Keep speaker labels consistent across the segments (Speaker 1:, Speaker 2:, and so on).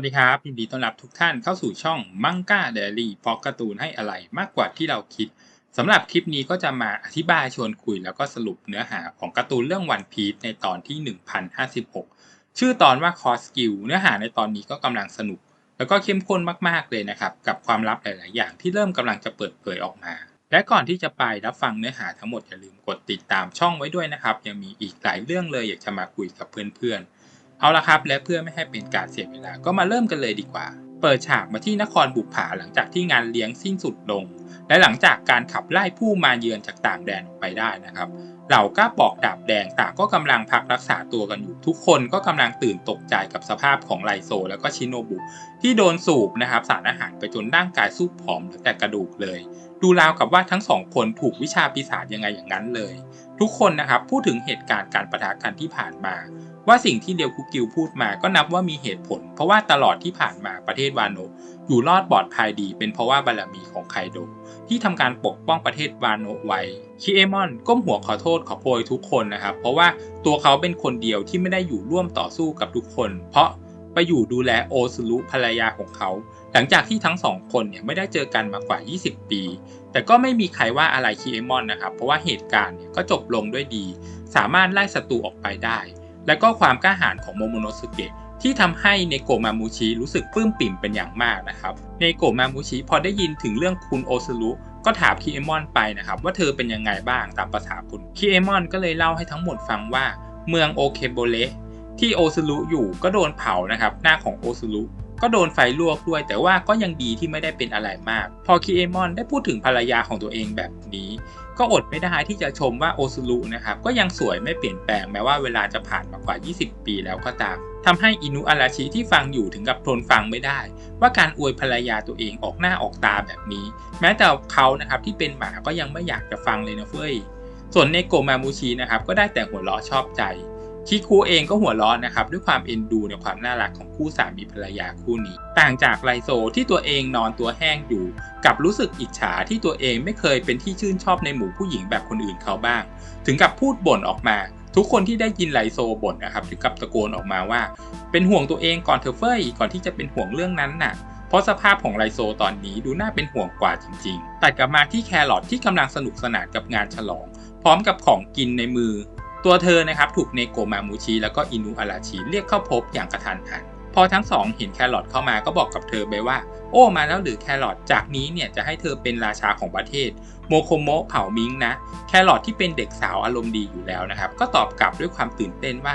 Speaker 1: วัสดีครับยินดีต้อนรับทุกท่านเข้าสู่ช่องมังก้าเดลี่พราะการ์ตูนให้อะไรมากกว่าที่เราคิดสำหรับคลิปนี้ก็จะมาอธิบายชวนคุยแล้วก็สรุปเนื้อหาของการ์ตูนเรื่องวันพีซในตอนที่ 1056 ชื่อตอนว่าคอสกิลเนื้อหาในตอนนี้ก็กำลังสนุก แล้วก็เข้มข้นมากๆเลยนะครับ กับความลับหลาย ๆ อย่างที่เริ่มกำลังจะเปิดเผยออกมา และก่อนที่จะไปรับฟังเนื้อหาทั้งหมดอย่าลืมกดติดตามช่องไว้ด้วยนะครับยังมีอีกหลายเรื่องเลยอยากจะมาคุยกับเพื่อน ๆ เอาละครับและเพื่อไม่ให้เป็นการเสียเวลาก็มาเริ่มกันเลยดีกว่า เปิดฉากมาที่นครบุปผาหลังจากที่งานเลี้ยงสิ้นสุดลง และหลังจากการขับไล่ผู้มาเยือนจากต่างแดนออกไปได้นะครับเหล่าก้าบอกดาบแดงต่างก็กำลังพักรักษาตัวกันอยู่ ทุกคนก็กำลังตื่นตกใจกับสภาพของไลโซ แล้วก็ชิโนบุ ที่โดนสูบนะครับสารอาหารไปจนร่างกายสู้ผอมเหลือแต่กระดูกเลย ดูราวกับว่าทั้งสองคนถูกวิชาปีศาจยังไงอย่างนั้นเลย ทุกคนนะครับพูดถึงเหตุการณ์การประทะกันที่ผ่านมา ว่าสิ่งที่เดียวคุกิวพูดมาก็นับว่ามีเหตุผล เพราะว่าตลอดที่ผ่านมาประเทศวานโนอยู่รอดปลอดภัยดี เป็นเพราะว่าบารมีของไคโดที่ทำการปกป้องประเทศวานโนไว้คิเอมอนก้มหัวขอโทษขอโพยทุกคนนะครับ เพราะว่าตัวเขาเป็นคนเดียวที่ไม่ได้อยู่ร่วมต่อสู้กับทุกคน เพราะ ไปอยู่ดูแลโอซุรุภรรยาของเขา หลังจากที่ทั้งสองคนเนี่ยไม่ได้เจอกันมากว่า 20 ปี แต่ก็ไม่มีใครว่าอะไรคิเอมอนนะครับ เพราะว่าเหตุการณ์เนี่ยก็จบลงด้วยดี สามารถไล่ศัตรูออกไปได้ และก็ความกล้าหาญของโมโมโนสุเกะที่ทำให้เนโกะมามูชิรู้สึกปลื้มปิ่มเป็นอย่างมากนะครับ เนโกะมามูชิพอได้ยินถึงเรื่องคุณโอซุรุก็ถามคิเอมอนไปนะครับว่าเธอเป็นยังไงบ้างตามภาษาคุณคิเอมอนก็เลยเล่าให้ทั้งหมดฟังว่า เมืองโอเคโบเล ที่โอซุรุอยู่ก็โดนเผานะครับหน้าของโอซุรุก็โดนไฟลวกด้วย แต่ว่าก็ยังดีที่ไม่ได้เป็นอะไรมาก พอคิเอมอนได้พูดถึงภรรยาของตัวเองแบบนี้ ก็อดไม่ได้ที่จะชมว่าโอซุรุนะครับก็ยังสวยไม่เปลี่ยนแปลงแม้ว่าเวลาจะผ่านมากว่า 20 ปีแล้วก็ตามทำให้อินุอาราชิที่ฟังอยู่ถึงกับทนฟังไม่ได้ ว่าการอวยภรรยาตัวเองออกหน้าออกตาแบบนี้ แม้แต่เขานะครับที่เป็นหมาก็ยังไม่อยากจะฟังเลยนะเฟ้ยส่วนเนโกมามูชินะครับก็ได้แต่หัวเราะชอบใจ คิคูเองก็หัวร้อนนะครับด้วยความเอ็นดูในความน่ารักของคู่สามีภรรยาคู่นี้ ต่างจากไลโซที่ตัวเองนอนตัวแห้งอยู่ กับรู้สึกอิจฉาที่ตัวเองไม่เคยเป็นที่ชื่นชอบในหมู่ผู้หญิงแบบคนอื่นเขาบ้าง ถึงกับพูดบ่นออกมา ทุกคนที่ได้ยินไลโซบ่นนะครับถึงกับตะโกนออกมาว่า เป็นห่วงตัวเองก่อนเธอเฟยก่อนที่จะเป็นห่วงเรื่องนั้นน่ะเพราะสภาพของไลโซตอนนี้ดูน่าเป็นห่วงกว่าจริงๆ ตัดกลับมาที่แครอทที่กำลังสนุกสนานกับงานฉลอง พร้อมกับของกินในมือ ตัวเธอนะครับถูกเนโกมามูชิแล้วก็อินุอาราชิเรียกเข้าพบอย่างกระทันหันพอทั้งสองเห็นแครอทเข้ามาก็บอกกับเธอไปว่า โอ้มาแล้วหรือแครอทจากนี้เนี่ยจะให้เธอเป็นราชาของประเทศ โมโคโมะเผ่ามิงนะ แครอทที่เป็นเด็กสาวอารมณ์ดีอยู่แล้วนะครับ ก็ตอบกลับด้วยความตื่นเต้นว่า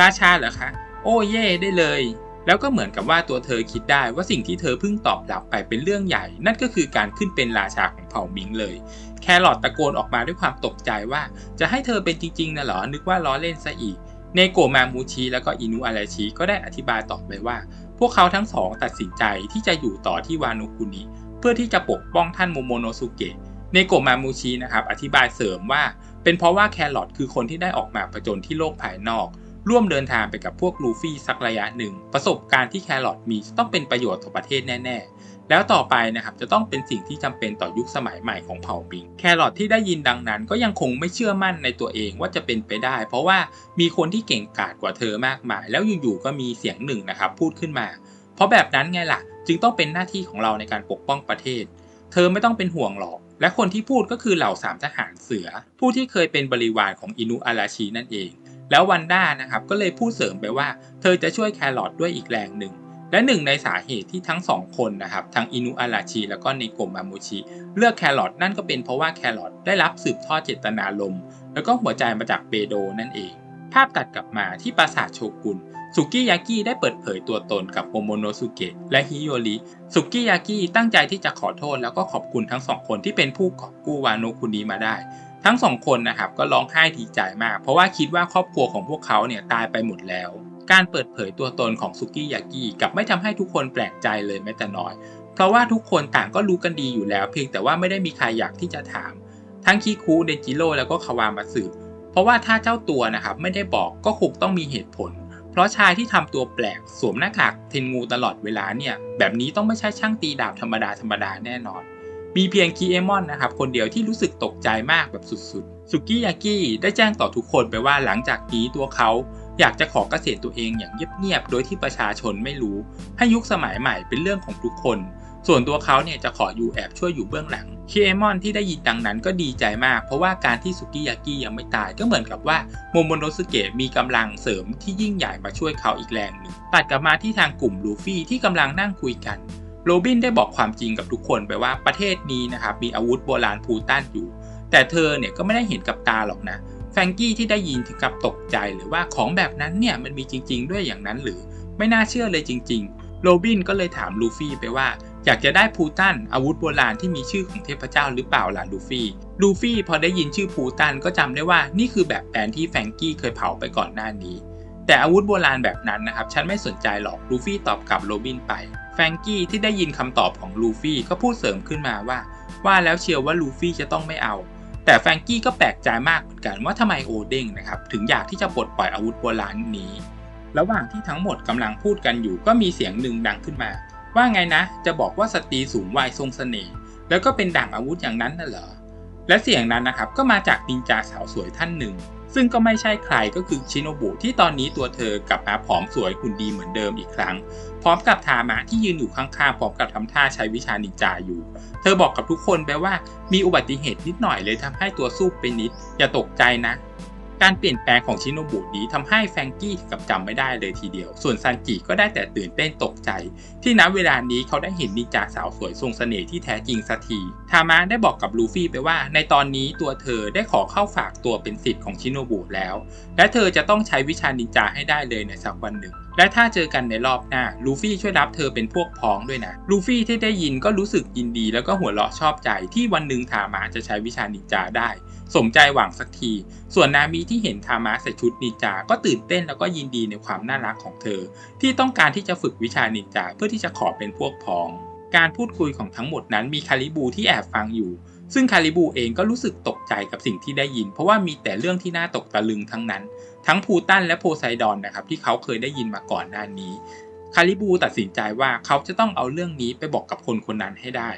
Speaker 1: ราชาเหรอคะ โอ้เย่ได้เลย แล้วก็เหมือนกับว่าตัวเธอคิดได้ว่าสิ่งที่เธอเพิ่งตอบรับไปเป็นเรื่องใหญ่ นั่นก็คือการขึ้นเป็นราชาของเผ่ามิงเลย แครอทตะโกนออกมาด้วยความตกใจว่า จะให้เธอเป็นจริงๆนะหรอ นึกว่าล้อเล่นซะอีก เนโกะมามูชิแล้วก็อินุอาราชิก็ได้อธิบายต่อไปว่า พวกเขาทั้งสองตัดสินใจที่จะอยู่ต่อที่วานุคุนิเพื่อที่จะปกป้องท่านโมโมโนสุเกะเนโกะมามูชินะครับอธิบายเสริมว่า เป็นเพราะว่าแครอทคือคนที่ได้ออกมาผจญที่โลกภายนอก ร่วมเดินทางไปกับพวกลูฟี่สักระยะหนึ่ง ประสบการณ์ที่แครอทมีต้องเป็นประโยชน์ต่อประเทศแน่ ๆ แล้วต่อไปนะครับจะต้องเป็นสิ่งที่จำเป็นต่อยุคสมัยใหม่ของเผ่าบิง แครอทที่ได้ยินดังนั้น ก็ยังคงไม่เชื่อมั่นในตัวเองว่าจะเป็นไปได้ เพราะว่ามีคนที่เก่งกาจกว่าเธอมากมาย แล้วอยู่ๆก็มีเสียงหนึ่งนะครับพูดขึ้นมา เพราะแบบนั้นไงล่ะ จึงต้องเป็นหน้าที่ของเราในการปกป้องประเทศ เธอไม่ต้องเป็นห่วงหรอกและคนที่พูดก็คือเหล่าสามทหารเสือ ผู้ที่เคยเป็นบริวารของอินุอาราชินั่นเอง แล้ววันด้านะครับก็เลยพูดเสริมไปว่า เธอจะช่วยแครอทด้วยอีกแรงหนึ่ง และหนึ่งในสาเหตุที่ทั้งสองคนนะครับทั้งอินุอาราชิแล้วก็เนโกะมามูชิเลือกแครอทนั่นก็เป็นเพราะว่าแครอทได้รับสืบทอดเจตนารมณ์แล้วก็หัวใจมาจากเปโดนั่นเอง ภาพตัดกลับมาที่ปราสาทโชกุนสุกิยากิได้เปิดเผยตัวตนกับโมโมโนสุเกะและฮิโยริสุกิยากิตั้งใจที่จะขอโทษแล้วก็ขอบคุณทั้งสองคนที่เป็นผู้กอบกู้วาโนคุนิมาได้ ทั้งสองคนนะครับก็ร้องไห้ดีใจมาก เพราะว่าคิดว่าครอบครัวของพวกเขาเนี่ยตายไปหมดแล้ว การเปิดเผยตัวตนของสุกิยากิกลับไม่ทำให้ทุกคนแปลกใจเลยแม้แต่น้อย เพราะว่าทุกคนต่างก็รู้กันดีอยู่แล้ว เพียงแต่ว่าไม่ได้มีใครอยากที่จะถาม ทั้งคิคุเดจิโร่แล้วก็คาวามาสึเพราะว่าถ้าเจ้าตัวนะครับไม่ได้บอกก็คงต้องมีเหตุผล เพราะชายที่ทำตัวแปลกสวมหน้ากากเทนงูตลอดเวลาเนี่ยแบบนี้ต้องไม่ใช่ช่างตีดาบธรรมดาธรรมดาแน่นอน มีเพียงคีเอมอนนะครับคนเดียวที่รู้สึกตกใจมากแบบสุดๆ สุกิยากิได้แจ้งต่อทุกคนไปว่าหลังจากนี้ตัวเขาอยากจะขอเกษียณตัวเองอย่างเงียบๆ โดยที่ประชาชนไม่รู้ ให้ยุคสมัยใหม่เป็นเรื่องของทุกคน ส่วนตัวเขาเนี่ยจะขออยู่แอบช่วยอยู่เบื้องหลังคีเอมอนที่ได้ยินดังนั้นก็ดีใจมาก เพราะว่าการที่สุกิยากิยังไม่ตายก็เหมือนกับว่าโมโมโนสเกะมีกำลังเสริมที่ยิ่งใหญ่มาช่วยเขาอีกแรงหนึ่งตัดกลับมาที่ทางกลุ่มลูฟี่ที่กำลังนั่งคุยกัน โรบินได้บอกความจริงกับทุกคนไปว่าประเทศนี้นะครับมีอาวุธโบราณพูตันอยู่ แต่เธอเนี่ยก็ไม่ได้เห็นกับตาหรอกนะแฟงกี้ที่ได้ยินถึงกับตกใจหรือว่าของแบบนั้นเนี่ยมันมีจริง ๆ ด้วยอย่างนั้นหรือไม่น่าเชื่อเลยจริง ๆ โรบินก็เลยถามลูฟี่ไปว่า อยากจะได้พูตันอาวุธโบราณที่มีชื่อของเทพเจ้าหรือเปล่าล่ะลูฟี่ลูฟี่พอได้ยินชื่อพูตันก็จำได้ว่านี่คือแบบแปลนที่แฟงกี้เคยเผาไปก่อนหน้านี้ แต่อาวุธโบราณแบบนั้นนะครับฉันไม่สนใจหรอกลูฟี่ตอบกลับโรบินไป แฟรงกี้ที่ได้ยินคำตอบของลูฟี่ก็พูดเสริมขึ้นมาว่า ว่าแล้วเชียวว่าลูฟี่จะต้องไม่เอา แต่แฟรงกี้ก็แปลกใจมากเหมือนกันว่าทำไมโอเด้งนะครับถึงอยากที่จะปลดปล่อยอาวุธโบราณนี้ ระหว่างที่ทั้งหมดกำลังพูดกันอยู่ก็มีเสียงหนึ่งดังขึ้นมา ว่าไงนะ จะบอกว่าสตรีสูงวัยทรงเสน่ห์แล้วก็เป็นด่างอาวุธอย่างนั้นน่ะเหรอและเสียงนั้นนะครับก็มาจากนินจาสาวสวยท่านหนึ่ง ซึ่งก็ไม่ใช่ใครก็คือชิโนบุที่ตอนนี้ตัวเธอกลับมาผอมสวยหุ่นดีเหมือนเดิมอีกครั้ง พร้อมกับทามะที่ยืนอยู่ข้างๆพร้อมกับทำท่าใช้วิชานินจาอยู่ เธอบอกกับทุกคนไปว่ามีอุบัติเหตุนิดหน่อยเลยทำให้ตัวสู้ไปนิด อย่าตกใจนะ การเปลี่ยนแปลงของชิโนบุนี้ทำให้แฟงกี้กับจำไม่ได้เลยทีเดียว ส่วนซันจิก็ได้แต่ตื่นเต้นตกใจ ที่ณเวลานี้เขาได้เห็นนินจาสาวสวยทรงเสน่ห์ที่แท้จริงสักทีทามะได้บอกกับลูฟี่ไปว่า ในตอนนี้ตัวเธอได้ขอเข้าฝากตัวเป็นศิษย์ของชิโนบุแล้ว และเธอจะต้องใช้วิชานินจาให้ได้เลยในสักวันหนึ่ง และถ้าเจอกันในรอบหน้าลูฟี่ช่วยรับเธอเป็นพวกพ้องด้วยนะลูฟี่ที่ได้ยินก็รู้สึกยินดีแล้วก็หัวเราะชอบใจที่วันหนึ่งทามะจะใช้วิชานินจาได้ สมใจหวังสักที ส่วนนามิที่เห็นทามะใส่ชุดนินจา ก็ตื่นเต้นแล้วก็ยินดีในความน่ารักของเธอ ที่ต้องการที่จะฝึกวิชานินจาเพื่อที่จะขอเป็นพวกพ้อง การพูดคุยของทั้งหมดนั้นมีคาริบูที่แอบฟังอยู่ซึ่งคาริบูเองก็รู้สึกตกใจกับสิ่งที่ได้ยิน เพราะว่ามีแต่เรื่องที่น่าตกตะลึงทั้งนั้น ทั้งพูตันและโพไซดอนนะครับที่เขาเคยได้ยินมาก่อนหน้านี้ คาริบูตัดสินใจว่าเขาจะต้องเอาเรื่องนี้ไปบอกกับคนคนนั้นให้ได้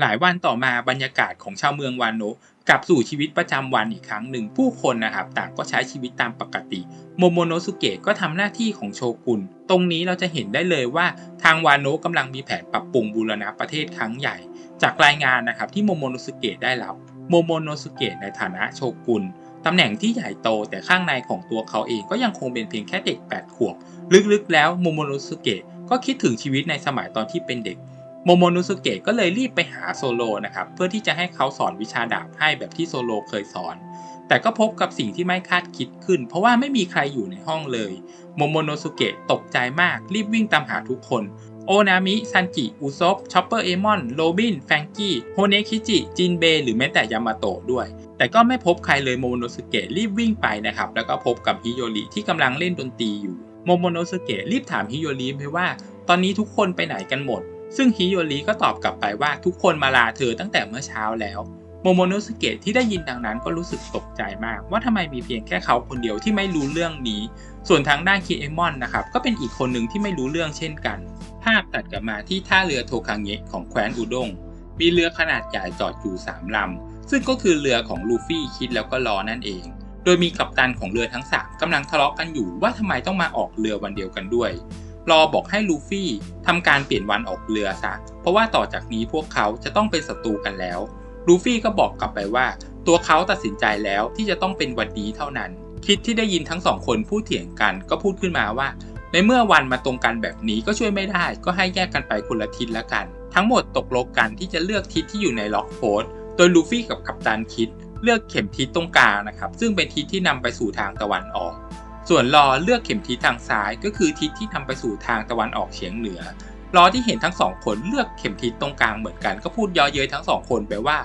Speaker 1: หลายวันต่อมาบรรยากาศของชาวเมืองวานโนกลับสู่ชีวิตประจำวันอีกครั้งหนึ่ง ผู้คนนะครับต่างก็ใช้ชีวิตตามปกติ โมโมโนสุเกะก็ทำหน้าที่ของโชกุน ตรงนี้เราจะเห็นได้เลยว่าทางวานโนะกำลังมีแผนปรับปรุงบูรณะประเทศครั้งใหญ่ จากรายงานนะครับที่โมโมโนสุเกะได้รับ โมโมโนสุเกะในฐานะโชกุน ตำแหน่งที่ใหญ่โตแต่ข้างในของตัวเขาเองก็ยังคงเป็นเพียงแค่เด็ก 8 ขวบ ลึกๆ แล้วโมโมโนสุเกะก็คิดถึงชีวิตในสมัยตอนที่เป็นเด็กโมโมโนสุเกะก็เลยรีบไปหาโซโลนะครับเพื่อที่จะให้เขาสอนวิชาดาบให้แบบที่โซโลเคยสอน แต่ก็พบกับสิ่งที่ไม่คาดคิดขึ้น เพราะว่าไม่มีใครอยู่ในห้องเลยโมโมโนสุเกะตกใจมากรีบวิ่งตามหาทุกคน โอนามิ ซันจิ อุซบชอปเปอร์เอมอน โรบิน แฟงกี้ โฮเนคิจิ จินเบ หรือแม้แต่ยามาโตะด้วย แต่ก็ไม่พบใครเลยโมโมโนสุเกะรีบวิ่งไปนะครับ แล้วก็พบกับฮิโยริที่กำลังเล่นดนตรีอยู่โมโมโนสุเกะรีบถามฮิโยริไปว่า ตอนนี้ทุกคนไปไหนกันหมด ซึ่งฮิโยริก็ตอบกลับไปว่าทุกคนมาลาเธอตั้งแต่เมื่อเช้าแล้ว โมโมโนสเกะที่ได้ยินดังนั้นก็รู้สึกตกใจมาก ว่าทำไมมีเพียงแค่เขาคนเดียวที่ไม่รู้เรื่องนี้ ส่วนทางด้านคิเอมอนนะครับก็เป็นอีกคนหนึ่งที่ไม่รู้เรื่องเช่นกัน ภาพตัดกลับมาที่ท่าเรือโทคังเงะของแคว้นอุด้งมีเรือขนาดใหญ่จอดอยู่สามลำซึ่งก็คือเรือของลูฟี่คิดแล้วก็รอนั่นเอง โดยมีกัปตันของเรือทั้งสามกำลังทะเลาะกันอยู่ว่าทำไมต้องมาออกเรือวันเดียวกันด้วยรอบอกให้ลูฟี่ทำการเปลี่ยนวันออกเรือซะ เพราะว่าต่อจากนี้พวกเขาจะต้องเป็นศัตรูกันแล้ว ลูฟี่ก็บอกกลับไปว่า ตัวเขาตัดสินใจแล้วที่จะต้องเป็นวันนี้เท่านั้น คิดที่ได้ยินทั้งสองคนพูดเถียงกันก็พูดขึ้นมาว่า ในเมื่อวันมาตรงกันแบบนี้ก็ช่วยไม่ได้ ก็ให้แยกกันไปคนละทิศละกัน ทั้งหมดตกลงกันที่จะเลือกทิศที่อยู่ในล็อกโพสโดยลูฟี่กับกัปตันคิด เลือกเข็มทิศตรงกลางนะครับ ซึ่งเป็นทิศที่นำไปสู่ทางตะวันออก ส่วนรอเลือกเข็มทิศทางซ้าย ก็คือทิศที่นำไปสู่ทางตะวันออกเฉียงเหนือ รอที่เห็นทั้งสองคนเลือกเข็มทิศตรงกลางเหมือนกันก็พูดย่อเย้ยทั้งสองคนไปว่า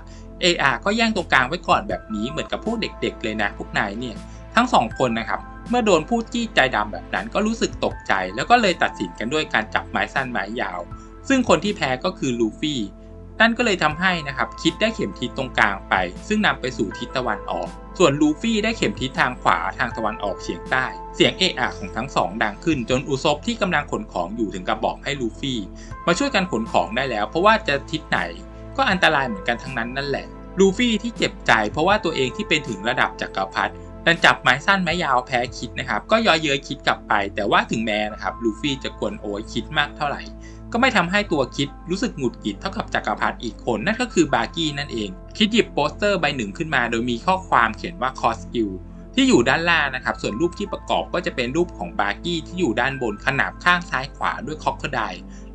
Speaker 1: AR ก็แย่งตรงกลางไว้ก่อนแบบนี้เหมือนกับพวกเด็กๆเลยนะพวกนายเนี่ย ทั้งสองคนนะครับเมื่อโดนพูดจี้ใจดำแบบนั้นก็รู้สึกตกใจ แล้วก็เลยตัดสินกันด้วยการจับไม้สั้นไม้ยาว ซึ่งคนที่แพ้ก็คือลูฟี่ นั่นก็เลยทำให้นะครับคิดได้เข็มทิศตรงกลางไป ซึ่งนำไปสู่ทิศตะวันออก ส่วนลูฟี่ได้เข็มทิศทางขวาทางตะวันออกเฉียงใต้ เสียงเอะอะของทั้งสองดังขึ้น จนอุซบที่กำลังขนของอยู่ถึงกับบอกให้ลูฟี่ มาช่วยกันขนของได้แล้ว เพราะว่าจะทิศไหน ก็อันตรายเหมือนกันทั้งนั้นนั่นแหละลูฟี่ที่เจ็บใจเพราะว่าตัวเองที่เป็นถึงระดับจักรพรรดิดันจับไม้สั้นไม้ยาวแพ้คิดนะครับ ก็ย่อเย้ยคิดกลับไป แต่ว่าถึงแม้นะครับลูฟี่จะกวนโอยคิดมากเท่าไหร่ ก็ไม่ทำให้ตัวคิดรู้สึกหงุดหงิดเท่ากับจักรพรรดิอีกคนนั่นก็คือบาร์กี้นั่นเอง คิดหยิบโปสเตอร์ใบหนึ่งขึ้นมา โดยมีข้อความเขียนว่าคอสกิลที่อยู่ด้านล่างนะครับ ส่วนรูปที่ประกอบก็จะเป็นรูปของบาร์กี้ที่อยู่ด้านบนขนาบข้างซ้ายขวาด้วยคอกเกอร์ได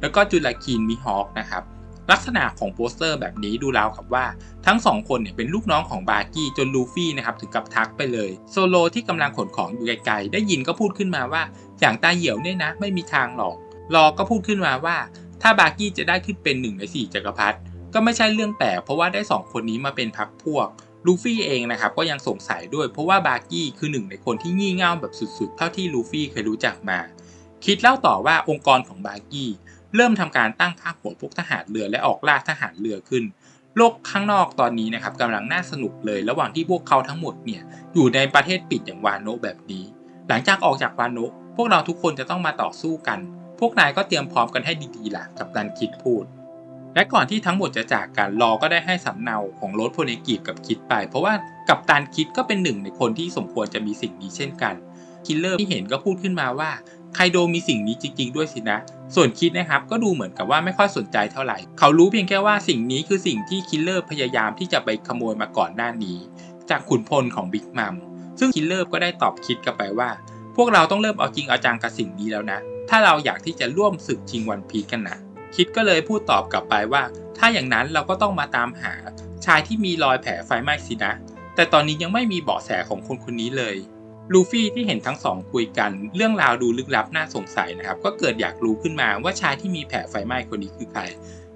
Speaker 1: แล้วก็จุลคีนมีฮอคนะครับลักษณะของโปสเตอร์แบบนี้ดูราวกับว่า ทั้งสองคนเนี่ยเป็นลูกน้องของบาร์กี้จนลูฟี่นะครับถึงกับทักไปเลยโซโลที่กำลังขนของอยู่ไกลๆได้ยินก็พูดขึ้นมาว่า อย่างตาเหี่ยวเนี่ยนะ ไม่มีทางหรอก รอก็พูดขึ้นมาว่า ถ้าบาร์กี้จะได้ขึ้นเป็นหนึ่งในสี่จักรพรรดิก็ไม่ใช่เรื่องแปลกเพราะว่าได้สองคนนี้มาเป็นพักพวกลูฟี่เองนะครับก็ยังสงสัยด้วยเพราะว่าบาร์กี้คือหนึ่งในคนที่งี่เง่าแบบสุดๆ เท่าที่ลูฟี่เคยรู้จักมา คิดเล่าต่อว่าองค์กรของบาร์กี้เริ่มทำการตั้งค่าหัวพวกทหารเรือและออกล่าทหารเรือขึ้น โลกข้างนอกตอนนี้นะครับกำลังน่าสนุกเลย ระหว่างที่พวกเขาทั้งหมดเนี่ยอยู่ในประเทศปิดอย่างวานโนแบบนี้ หลังจากออกจากวานโนพวกเราทุกคนจะต้องมาต่อสู้กัน พวกนายก็เตรียมพร้อมกันให้ดีๆล่ะกับการคิดพูด และก่อนที่ทั้งหมดจะจากกันรอก็ได้ให้สำเนาของรถโพเนกีบกับคิดไป เพราะว่ากับตันคิดก็เป็นหนึ่งในคนที่สมควรจะมีสิ่งนี้เช่นกัน คิลเลอร์ที่เห็นก็พูดขึ้นมาว่าไคโดมีสิ่งนี้จริง ๆ ด้วยสินะ ส่วนคิดนะครับก็ดูเหมือนกับว่าไม่ค่อยสนใจเท่าไหร่ เขารู้เพียงแค่ว่าสิ่งนี้คือสิ่งที่คิลเลอร์พยายามที่จะไปขโมยมาก่อนหน้านี้ จากขุนพลของบิ๊กมัมซึ่งคิลเลอร์ก็ได้ตอบคิดกลับไปว่า พวกเราต้องเริ่มเอาจริงเอาจังกับสิ่งนี้แล้วนะ ถ้าเราอยากที่จะร่วมศึกชิงวันพีกันนะคิดก็เลยพูดตอบกลับไปว่า ถ้าอย่างนั้นเราก็ต้องมาตามหา ชายที่มีรอยแผลไฟไหม้สินะ แต่ตอนนี้ยังไม่มีเบาะแสของคนคนนี้เลยลูฟี่ที่เห็นทั้งสองคุยกัน เรื่องราวดูลึกลับน่าสงสัยนะครับ ก็เกิดอยากรู้ขึ้นมาว่าชายที่มีแผลไฟไหม้คนนี้คือใคร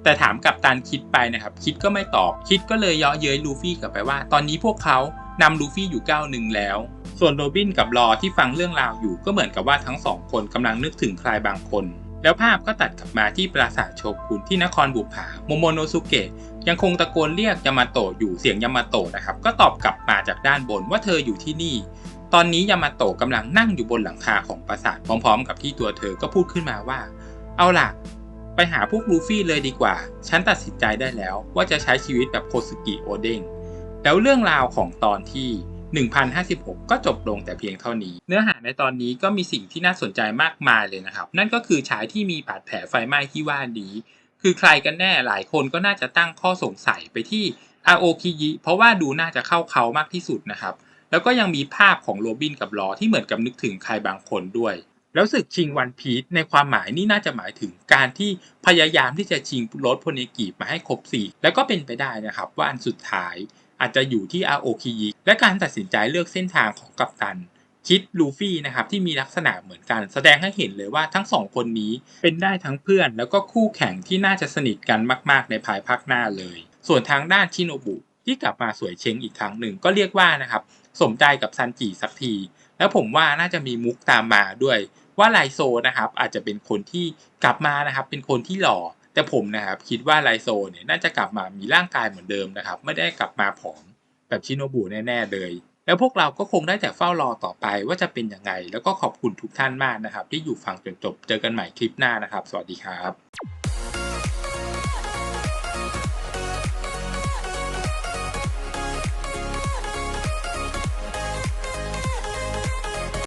Speaker 1: แต่ถามกับตันคิดไปนะครับ คิดก็ไม่ตอบ คิดก็เลยเยาะเย้ยลูฟี่กลับไปว่า ตอนนี้พวกเขา นำลูฟี่อยู่ก้าวหนึ่งแล้ว ส่วนโรบินกับรอที่ฟังเรื่องราวอยู่ก็เหมือนกับว่าทั้งสองคนกำลังนึกถึงใครบางคน แล้วภาพก็ตัดกลับมาที่ปราสาทโชกุนที่นครบุปผาโมโมโนสุเกะยังคงตะโกนเรียกยามาโตะอยู่เสียงยามาโตะนะครับ ก็ตอบกลับมาจากด้านบนว่าเธออยู่ที่นี่ ตอนนี้ยามาโตะกำลังนั่งอยู่บนหลังคาของปราสาทพร้อม ๆ กับที่ตัวเธอก็พูดขึ้นมาว่า เอาล่ะ ไปหาพวกลูฟี่เลยดีกว่า ฉันตัดสินใจได้แล้วว่าจะใช้ชีวิตแบบโคสุกิโอเด้ง แล้วเรื่องราวของตอนที่ 1056 ก็จบลงแต่เพียงเท่านี้ เนื้อหาในตอนนี้ก็มีสิ่งที่น่าสนใจมากมายเลยนะครับ นั่นก็คือชายที่มีบาดแผลไฟไหม้ที่ว่านี้ คือใครกันแน่หลายคนก็น่าจะตั้งข้อสงสัยไปที่อาโอคิยิเพราะว่าดูน่าจะเข้าเขามากที่สุดนะครับ แล้วก็ยังมีภาพของโรบินกับลอที่เหมือนกับนึกถึงใครบางคนด้วย แล้วศึกชิงวันพีชในความหมายนี่น่าจะหมายถึงการที่พยายามที่จะชิงรถโพเนกีมาให้ครบสี่แล้วก็เป็นไปได้นะครับว่าอันสุดท้าย อาจจะอยู่ที่อาโอคิยิและการตัดสินใจเลือกเส้นทางของกัปตัน คิดลูฟี่นะครับที่มีลักษณะเหมือนกัน แสดงให้เห็นเลยว่าทั้งสองคนนี้เป็นได้ทั้งเพื่อน แล้วก็คู่แข่งที่น่าจะสนิทกันมากๆ ในภายภาคหน้าเลย ส่วนทางด้านชิโนบุที่กลับมาสวยเชงอีกครั้งหนึ่งก็เรียกว่านะครับสมใจกับซันจิสักที แล้วผมว่าน่าจะมีมุกตามมาด้วยว่าไลโซนะครับอาจจะเป็นคนที่กลับมานะครับเป็นคนที่หล่อ แต่ผมนะครับคิดว่าไลโซเนี่ยน่าจะกลับมามีร่างกายเหมือนเดิมนะครับ ไม่ได้กลับมาผอมแบบชิโนบุแน่ๆเลย แล้วพวกเราก็คงได้แต่เฝ้ารอต่อไปว่าจะเป็นยังไง แล้วก็ขอบคุณทุกท่านมากนะครับ ที่อยู่ฟังจนจบเจอกันใหม่คลิปหน้านะครับ สวัสดีครับ